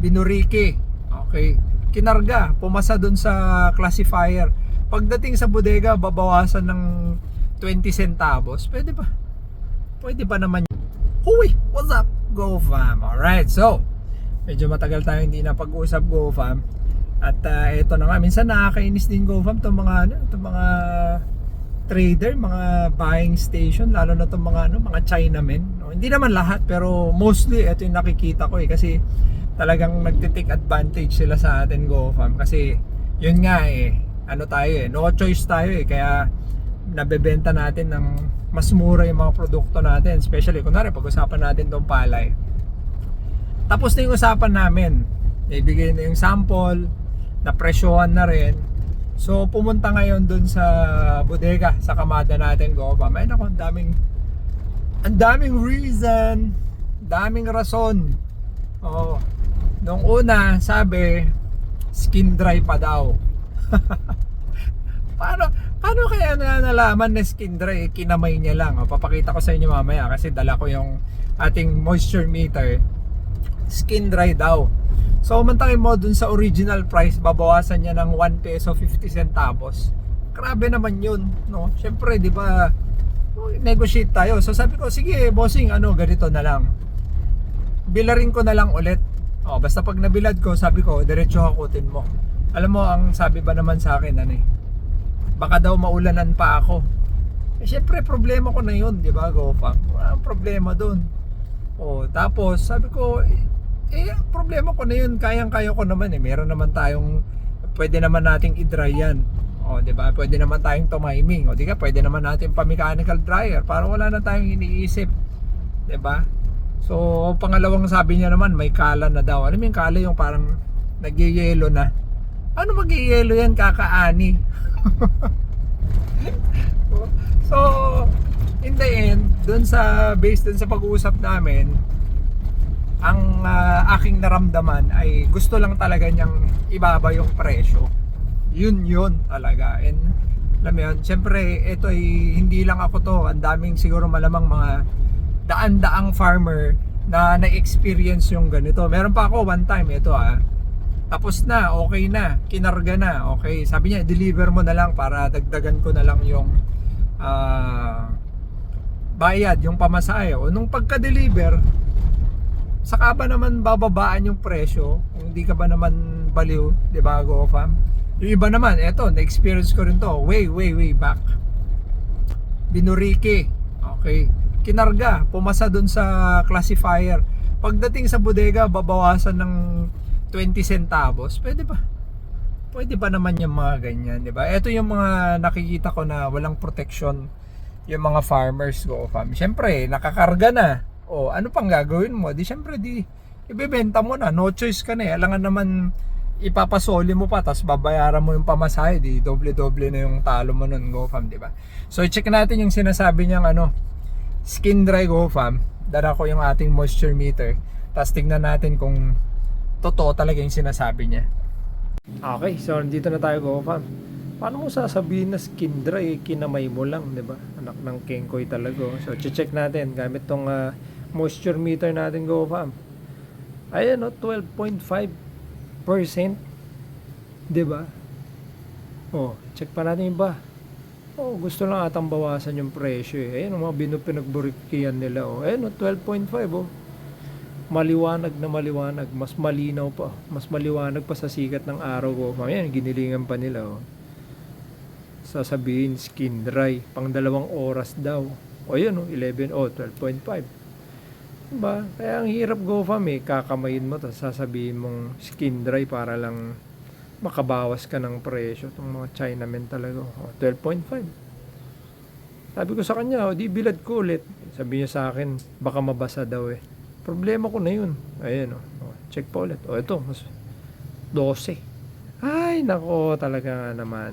binuriki. Okay. Kinarga, pumasa dun sa classifier. Pagdating sa bodega, babawasan ng 20 centavos. Pwede ba? Pwede ba naman? Huy! What's up? Go fam! Alright, so medyo matagal tayo hindi na pag-usap Go fam. At uh, ito na nga, minsan nakakainis din Go fam itong mga, ano, itong mga trader, mga buying station, lalo na itong mga, ano, mga Chinamen. No, hindi naman lahat, pero mostly ito yung nakikita ko eh. Kasi talagang nagtitake advantage sila sa atin Go fam. Kasi yun nga eh, ano tayo eh, no choice tayo eh. Kaya nabebenta natin ng mas mura yung mga produkto natin. Especially, kunwari, pag-usapan natin itong palay. Tapos na yung usapan namin. Ibigay na yung sample, napresyohan na rin. So, pumunta ngayon dun sa bodega, sa kamada natin, Gopa. May nako, ang daming, ang daming reason, daming rason. Oh, nung una, sabi, skin dry pa daw. paano, paano kaya na nalaman na skin dry, eh, kinamay niya lang. O, papakita ko sa inyo mamaya kasi dala ko yung ating moisture meter. Skin dry daw. So, mantakin mo dun sa original price, babawasan niya ng 1 peso 50 centavos. Grabe naman yun, no? Siyempre, di ba, negotiate tayo. So, sabi ko, sige, bossing, ano, ganito na lang. Bilarin ko na lang ulit. O, basta pag nabilad ko, sabi ko, diretso hakutin mo. Alam mo, ang sabi ba naman sa akin, ano eh, baka daw maulanan pa ako. Eh, syempre, problema ko na yun, di ba, Gopak? Walang problema dun. O, tapos, sabi ko, eh, eh, ang problema ko na yun, kayang-kaya ko naman eh. Meron naman tayong, pwede naman nating i-dry yan. O, di ba? Pwede naman tayong tumiming. O, di ka, pwede naman natin pa-mechanical dryer para wala na tayong iniisip. Di ba? So, pangalawang sabi niya naman, may kala na daw. Mo yung kala yung parang nagyeyelo na. Ano magyeyelo yan? Kakaani. so, in the end, dun sa, based dun sa pag-uusap namin, ang ah, aking naramdaman ay gusto lang talaga niyang ibaba yung presyo. Yun yun talaga. And alam mo yun, syempre ito ay hindi lang ako to. Ang daming siguro malamang mga daan-daang farmer na na-experience yung ganito. Meron pa ako one time, ito ah. Tapos na, okay na, kinarga na, okay. Sabi niya, deliver mo na lang para dagdagan ko na lang yung ah, bayad, yung pamasahe. O nung pagka-deliver, saka ba naman bababaan yung presyo kung hindi ka ba naman baliw, 'di ba, Go Fam? Yung iba naman, eto, na-experience ko rin to, way, way, way back. Binuriki. Okay. Kinarga, pumasa dun sa classifier. Pagdating sa bodega, babawasan ng 20 centavos. Pwede ba? Pwede ba naman yung mga ganyan, 'di ba? Ito yung mga nakikita ko na walang protection yung mga farmers Go Fam. Siyempre, nakakarga na o ano pang gagawin mo? Di syempre di ibebenta mo na, no choice ka na eh. Alangan naman ipapasoli mo pa tapos babayaran mo yung pamasahe, di doble-doble na yung talo mo nun Go Fam, di ba? So i-check natin yung sinasabi niyang ano, skin dry Go Fam. Dara ko yung ating moisture meter. Tapos tingnan natin kung totoo talaga yung sinasabi niya. Okay, so dito na tayo Go Fam. Paano mo sasabihin na skin dry, eh, kinamay mo lang, di ba? Anak ng kengkoy talaga. oh. So, check natin gamit tong ah, moisture meter natin, go fam. Ayan, oh, 12.5%. Di ba? Oh, check pa natin yung iba. Oh, gusto lang atang bawasan yung presyo eh. Ayan, oh, mga binupinagburikian nila. Oh. Ayan, oh, 12.5 oh. Maliwanag na maliwanag. Mas malinaw pa. Mas maliwanag pa sa sikat ng araw ko. Ayan, ginilingan pa nila oh sasabihin skin dry pang dalawang oras daw o yun o 11 o 12.5 diba kaya ang hirap go fam eh kakamayin mo tapos sasabihin mong skin dry para lang makabawas ka ng presyo. Itong mga Chinamen talaga o 12.5 sabi ko sa kanya o di bilad ko ulit. Sabi niya sa akin baka mabasa daw eh. Problema ko na yun. Ayan o, o check pa ulit. O ito mas 12 ay nako talaga naman